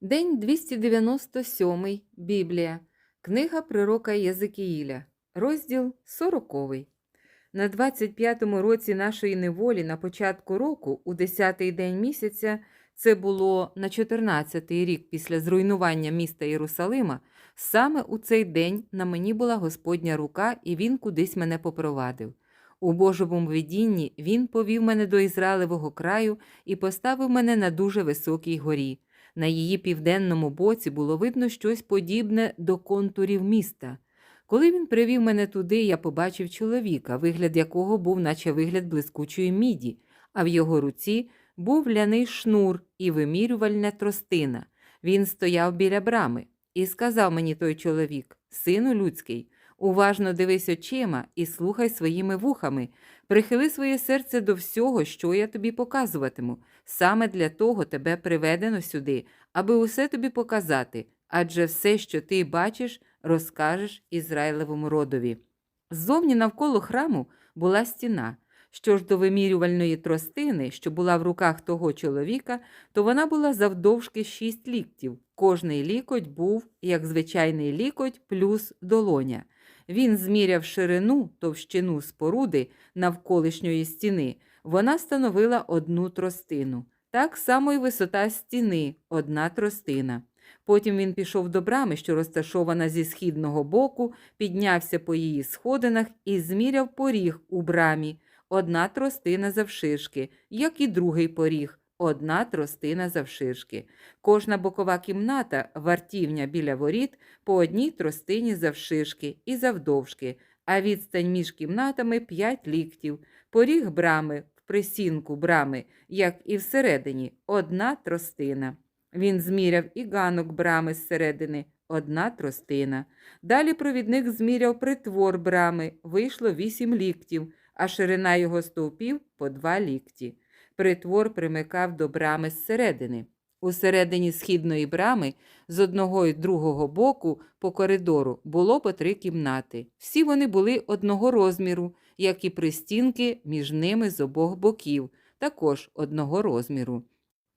День 297. Біблія. Книга пророка Єзикіїля. Розділ 40. На 25-му році нашої неволі на початку року, у 10-й день місяця, це було на 14-й рік після зруйнування міста Єрусалима, саме у цей день на мені була Господня рука, і він кудись мене попровадив. У Божому видінні він повів мене до Ізраїлевого краю і поставив мене на дуже високій горі. На її південному боці було видно щось подібне до контурів міста. Коли він привів мене туди, я побачив чоловіка, вигляд якого був, наче вигляд блискучої міді, а в його руці був ляний шнур і вимірювальна тростина. Він стояв біля брами і сказав мені той чоловік: Сину людський, уважно дивись очима і слухай своїми вухами, прихили своє серце до всього, що я тобі показуватиму. Саме для того тебе приведено сюди, аби усе тобі показати, адже все, що ти бачиш, розкажеш Ізраїлевому родові. Ззовні навколо храму була стіна. Що ж до вимірювальної тростини, що була в руках того чоловіка, то вона була завдовжки шість ліктів. Кожний лікоть був, як звичайний лікоть, плюс долоня. Він зміряв ширину, товщину споруди навколишньої стіни. Вона становила одну тростину. Так само й висота стіни одна тростина. Потім він пішов до брами, що розташована зі східного боку, піднявся по її сходинах і зміряв поріг у брамі. Одна тростина завширшки, як і другий поріг, одна тростина завширшки. Кожна бокова кімната, вартівня біля воріт, по одній тростині завширшки і завдовжки, а відстань між кімнатами п'ять ліктів. Поріг брами в присінку брами, як і всередині, одна тростина. Він зміряв і ганок брами зсередини, одна тростина. Далі провідник зміряв притвор брами, вийшло вісім ліктів, а ширина його стовпів по два лікті. Притвор примикав до брами зсередини. Усередині східної брами з одного і другого боку по коридору було по три кімнати. Всі вони були одного розміру, як і пристінки між ними з обох боків, також одного розміру.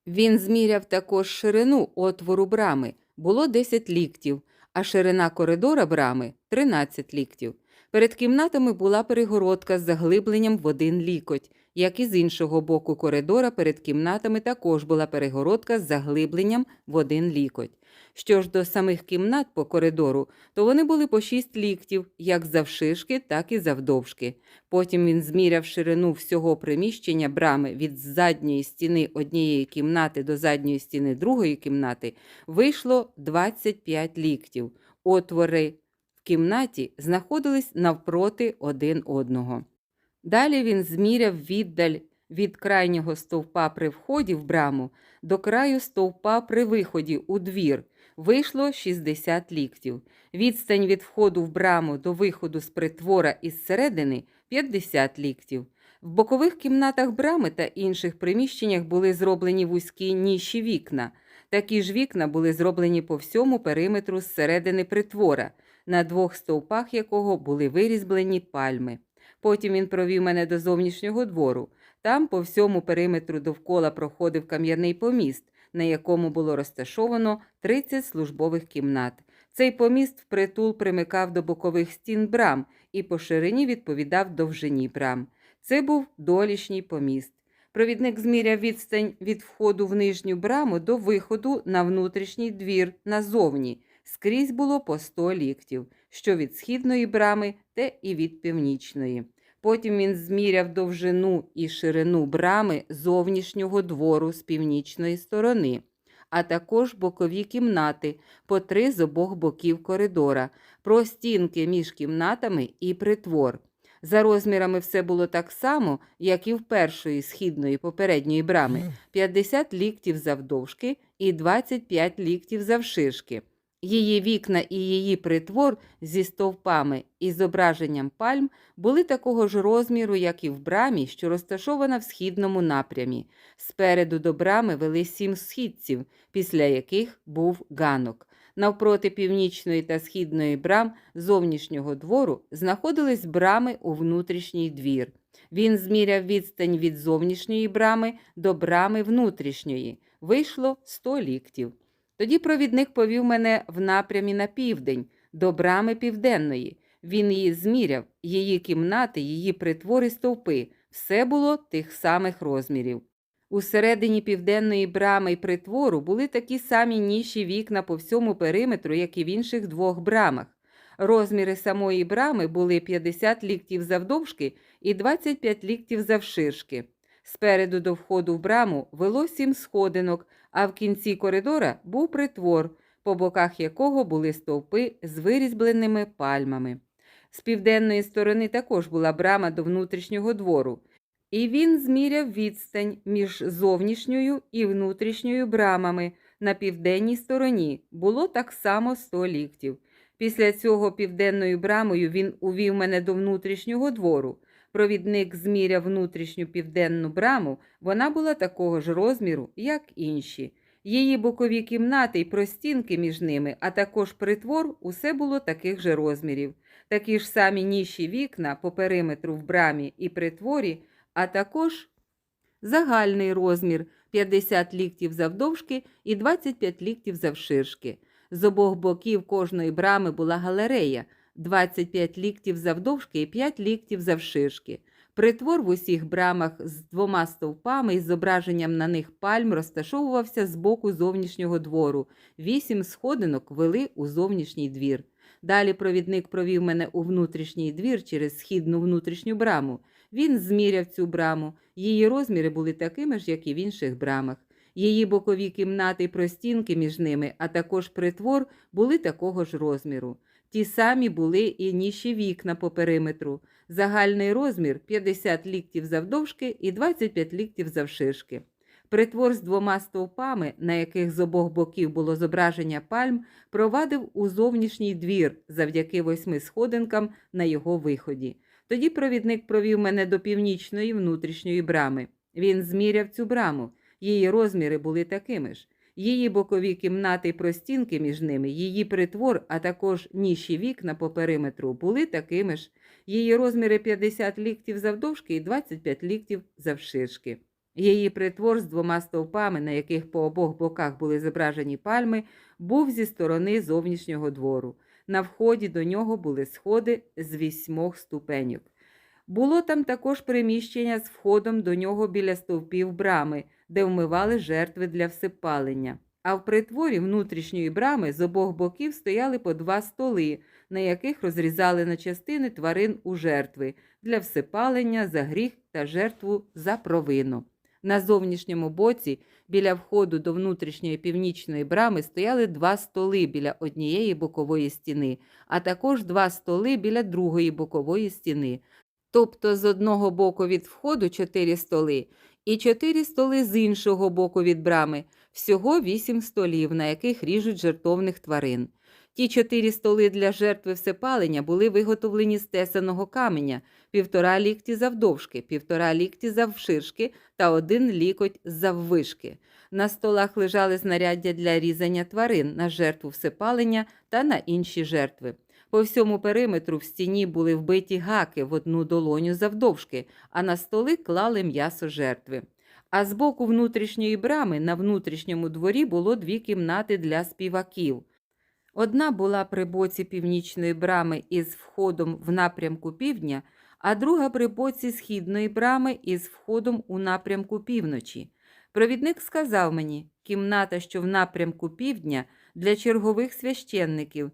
Він зміряв також ширину отвору брами було 10 ліктів, а ширина коридора брами 13 ліктів. Перед кімнатами була перегородка з заглибленням в один лікоть, як і з іншого боку коридора перед кімнатами також була перегородка з заглибленням в один лікоть. Що ж до самих кімнат по коридору, то вони були по шість ліктів, як завшишки, так і завдовжки. Потім він зміряв ширину всього приміщення брами від задньої стіни однієї кімнати до задньої стіни другої кімнати, вийшло 25 ліктів. Отвори в кімнаті знаходились навпроти один одного. Далі він зміряв віддаль від крайнього стовпа при вході в браму до краю стовпа при виході у двір. Вийшло 60 ліктів. Відстань від входу в браму до виходу з притвора із середини 50 ліктів. В бокових кімнатах брами та інших приміщеннях були зроблені вузькі ніші вікна. Такі ж вікна були зроблені по всьому периметру зсередини притвора, на двох стовпах якого були вирізблені пальми. Потім він провів мене до зовнішнього двору. Там по всьому периметру довкола проходив кам'яний поміст, на якому було розташовано 30 службових кімнат. Цей поміст впритул примикав до бокових стін брам і по ширині відповідав довжині брам. Це був долішній поміст. Провідник зміряв відстань від входу в нижню браму до виходу на внутрішній двір назовні. Скрізь було по 100 ліктів, що від східної брами, те і від північної. Потім він зміряв довжину і ширину брами зовнішнього двору з північної сторони, а також бокові кімнати по три з обох боків коридора, простінки між кімнатами і притвор. За розмірами все було так само, як і в першої східної попередньої брами 50 ліктів завдовжки і 25 ліктів завширшки. Її вікна і її притвор зі стовпами і зображенням пальм були такого ж розміру, як і в брамі, що розташована в східному напрямі. Спереду до брами вели сім східців, після яких був ганок. Навпроти північної та східної брам зовнішнього двору знаходились брами у внутрішній двір. Він зміряв відстань від зовнішньої брами до брами внутрішньої. Вийшло 100 ліктів. Тоді провідник повів мене в напрямі на південь, до брами південної. Він її зміряв, її кімнати, її притвори стовпи. Все було тих самих розмірів. Усередині південної брами й притвору були такі самі ніші вікна по всьому периметру, як і в інших двох брамах. Розміри самої брами були 50 ліктів завдовжки і 25 ліктів завширшки. Спереду до входу в браму вело сім сходинок, а в кінці коридора був притвор, по боках якого були стовпи з вирізбленими пальмами. З південної сторони також була брама до внутрішнього двору, і він зміряв відстань між зовнішньою і внутрішньою брамами. На південній стороні було так само 100 ліктів. Після цього південною брамою він увів мене до внутрішнього двору. Провідник зміряв внутрішню південну браму, вона була такого ж розміру, як інші. Її бокові кімнати й простінки між ними, а також притвор, усе було таких же розмірів. Такі ж самі ніші вікна по периметру в брамі і притворі, а також загальний розмір 50 ліктів завдовжки і 25 ліктів завширшки. З обох боків кожної брами була галерея 25 ліктів завдовжки і 5 ліктів завширшки. Притвор в усіх брамах з двома стовпами із зображенням на них пальм розташовувався з боку зовнішнього двору. Вісім сходинок вели у зовнішній двір. Далі провідник провів мене у внутрішній двір через східну внутрішню браму. Він зміряв цю браму. Її розміри були такими ж, як і в інших брамах. Її бокові кімнати й простінки між ними, а також притвор, були такого ж розміру. Ті самі були і ніші вікна по периметру. Загальний розмір 50 ліктів завдовжки і 25 ліктів завширшки. Притвор з двома стовпами, на яких з обох боків було зображення пальм, провадив у зовнішній двір завдяки восьми сходинкам на його виході. Тоді провідник провів мене до північної внутрішньої брами. Він зміряв цю браму. Її розміри були такими ж. Її бокові кімнати й простінки між ними, її притвор, а також ніші вікна по периметру були такими ж. Її розміри 50 ліктів завдовжки і 25 ліктів завширшки. Її притвор з двома стовпами, на яких по обох боках були зображені пальми, був зі сторони зовнішнього двору. На вході до нього були сходи з вісьмох ступеньок. Було там також приміщення з входом до нього біля стовпів брами, де вмивали жертви для всипалення. А в притворі внутрішньої брами з обох боків стояли по два столи, на яких розрізали на частини тварин у жертви для всипалення за гріх та жертву за провину. На зовнішньому боці, біля входу до внутрішньої північної брами, стояли два столи біля однієї бокової стіни, а також два столи біля другої бокової стіни. Тобто з одного боку від входу чотири столи і чотири столи з іншого боку від брами, всього вісім столів, на яких ріжуть жертовних тварин. Ті чотири столи для жертви всепалення були виготовлені з тесаного каменя, півтора лікті завдовжки, півтора лікті завширшки та один лікоть заввишки. На столах лежали знаряддя для різання тварин на жертву всепалення та на інші жертви. По всьому периметру в стіні були вбиті гаки в одну долоню завдовжки, а на столи клали м'ясо жертви. А з боку внутрішньої брами на внутрішньому дворі було дві кімнати для співаків. Одна була при боці північної брами із входом в напрямку півдня, а друга при боці східної брами із входом у напрямку півночі. Провідник сказав мені, кімната, що в напрямку півдня, для чергових священників,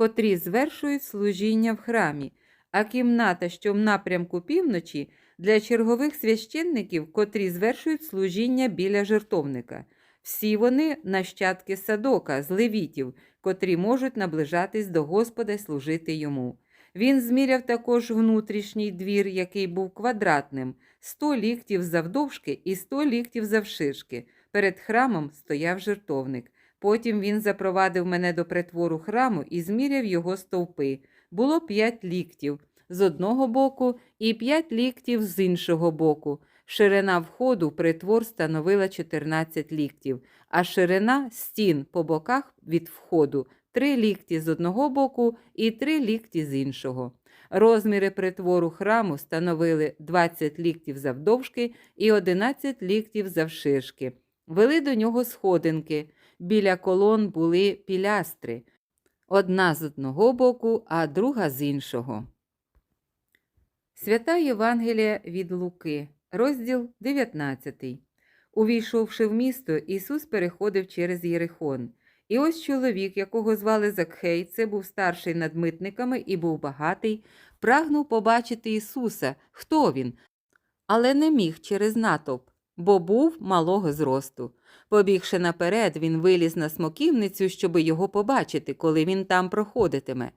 котрі звершують служіння в храмі, а кімната, що в напрямку півночі, для чергових священників, котрі звершують служіння біля жертовника. Всі вони нащадки садока, з левітів, котрі можуть наближатись до Господа й служити йому. Він зміряв також внутрішній двір, який був квадратним, 100 ліктів завдовжки і 100 ліктів завширшки. Перед храмом стояв жертовник. Потім він запровадив мене до притвору храму і зміряв його стовпи. Було п'ять ліктів з одного боку і п'ять ліктів з іншого боку. Ширина входу притвор становила 14 ліктів, а ширина стін по боках від входу 3 лікті з одного боку і 3 лікті з іншого. Розміри притвору храму становили 20 ліктів завдовжки і 11 ліктів завширшки. Вели до нього сходинки. Біля колон були пілястри, одна з одного боку, а друга з іншого. Свята Євангелія від Луки, розділ 19. Увійшовши в місто, Ісус переходив через Єрихон. І ось чоловік, якого звали Закхей, це був старший над митниками і був багатий, прагнув побачити Ісуса, хто він, але не міг через натовп, бо був малого зросту. Побігши наперед, він виліз на смоківницю, щоби його побачити, коли він там проходитиме.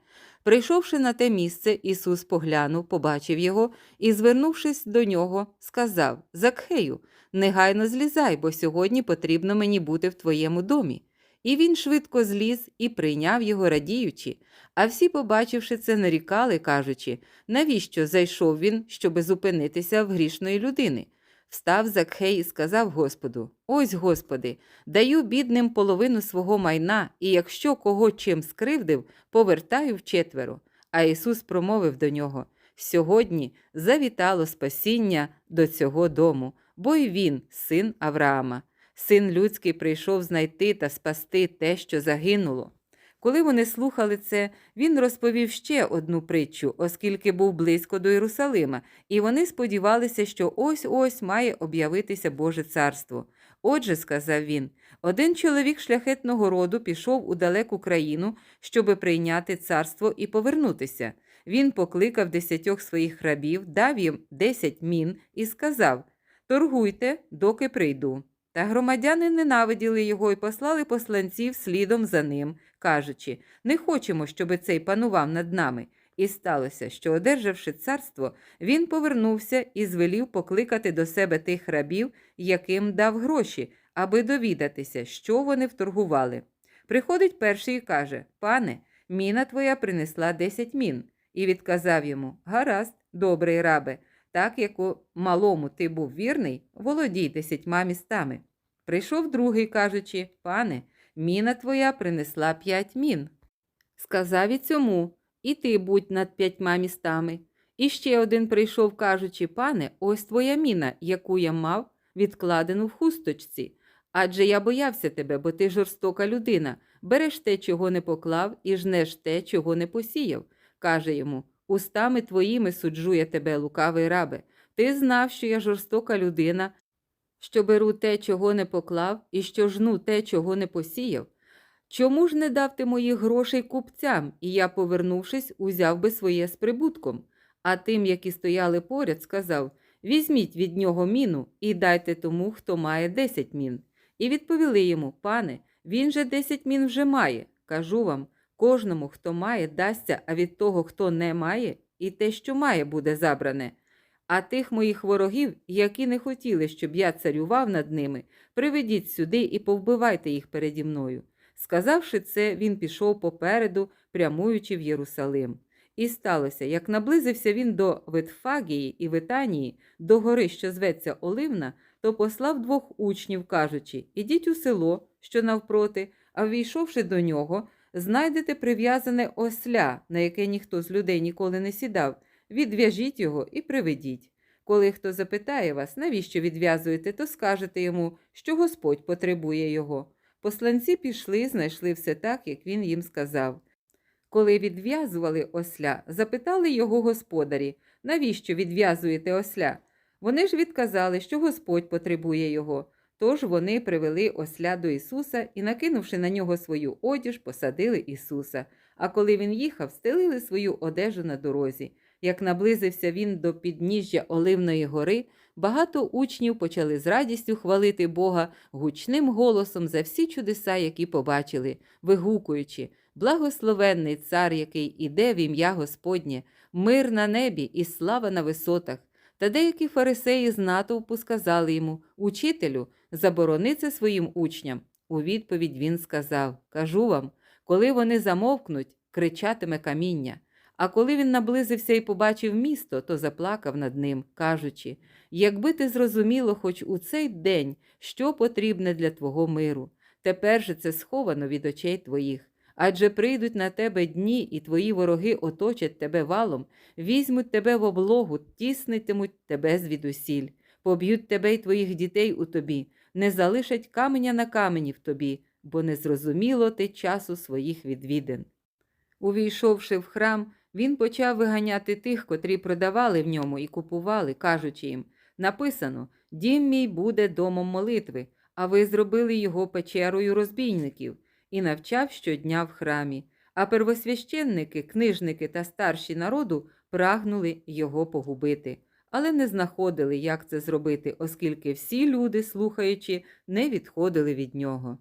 Прийшовши на те місце, Ісус поглянув, побачив його і, звернувшись до нього, сказав Закхею, негайно злізай, бо сьогодні потрібно мені бути в твоєму домі. І він швидко зліз і прийняв його, радіючи. А всі, побачивши це, нарікали, кажучи, навіщо зайшов він, щоби зупинитися в грішної людини. Встав Закхей і сказав Господу: Ось, Господи, даю бідним половину свого майна, і якщо кого чим скривдив, повертаю вчетверо. А Ісус промовив до нього: Сьогодні завітало спасіння до цього дому, бо й він, син Авраама. Син людський прийшов знайти та спасти те, що загинуло. Коли вони слухали це, він розповів ще одну притчу, оскільки був близько до Єрусалима, і вони сподівалися, що ось ось має об'явитися Боже царство. Отже, сказав він, один чоловік шляхетного роду пішов у далеку країну, щоби прийняти царство і повернутися. Він покликав десятьох своїх рабів, дав їм десять мін і сказав Торгуйте, доки прийду. Та громадяни ненавиділи його і послали посланців слідом за ним, кажучи не хочемо, щоби цей панував над нами. І сталося, що, одержавши царство, він повернувся і звелів покликати до себе тих рабів, яким дав гроші, аби довідатися, що вони вторгували. Приходить перший і каже: Пане, міна твоя принесла десять мін, і відказав йому Гаразд, добрий рабе, так як у малому ти був вірний, володій десятьма містами. Прийшов другий, кажучи, пане, міна твоя принесла п'ять мін. Сказав і цьому, і ти будь над п'ятьма містами. І ще один прийшов, кажучи, пане, ось твоя міна, яку я мав, відкладену в хусточці. Адже я боявся тебе, бо ти жорстока людина, береш те, чого не поклав, і жнеш те, чого не посіяв. Каже йому Устами твоїми суджу я тебе, лукавий рабе. Ти знав, що я жорстока людина, що беру те, чого не поклав, і що жну те, чого не посіяв. Чому ж не дав ти моїх грошей купцям, і я, повернувшись, узяв би своє з прибутком? А тим, які стояли поряд, сказав Візьміть від нього міну і дайте тому, хто має десять мін. І відповіли йому, пане, він же десять мін вже має. Кажу вам, кожному, хто має, дасться, а від того, хто не має, і те, що має, буде забране. А тих моїх ворогів, які не хотіли, щоб я царював над ними, приведіть сюди і повбивайте їх переді мною. Сказавши це, він пішов попереду, прямуючи в Єрусалим. І сталося, як наблизився він до Ветфагії і Витанії, до гори, що зветься Оливна, то послав двох учнів, кажучи Ідіть у село, що навпроти, а ввійшовши до нього, знайдете прив'язане осля, на яке ніхто з людей ніколи не сідав, відв'яжіть його і приведіть. Коли хто запитає вас, навіщо відв'язуєте, то скажете йому, що Господь потребує його. Посланці пішли, знайшли все так, як він їм сказав. Коли відв'язували осля, запитали його господарі, навіщо відв'язуєте осля? Вони ж відказали, що Господь потребує його. Тож вони привели осля до Ісуса і, накинувши на нього свою одіж, посадили Ісуса. А коли він їхав, стелили свою одежу на дорозі. Як наблизився він до підніжжя Оливної гори, багато учнів почали з радістю хвалити Бога гучним голосом за всі чудеса, які побачили, вигукуючи Благословенний цар, який іде в ім'я Господнє, мир на небі і слава на висотах. Та деякі фарисеї з натовпу сказали йому Учителю, заборони це своїм учням. У відповідь він сказав Кажу вам, коли вони замовкнуть, кричатиме каміння. А коли він наблизився і побачив місто, то заплакав над ним, кажучи Якби ти зрозуміло хоч у цей день, що потрібне для твого миру, тепер же це сховано від очей твоїх. Адже прийдуть на тебе дні, і твої вороги оточать тебе валом, візьмуть тебе в облогу, тіснитимуть тебе звідусіль, поб'ють тебе й твоїх дітей у тобі, не залишать каменя на камені в тобі, бо не зрозуміло те часу своїх відвідин. Увійшовши в храм, він почав виганяти тих, котрі продавали в ньому і купували, кажучи їм написано Дім мій буде домом молитви, а ви зробили його печерою розбійників, і навчав щодня в храмі. А первосвященники, книжники та старші народу прагнули його погубити, але не знаходили, як це зробити, оскільки всі люди, слухаючи, не відходили від нього.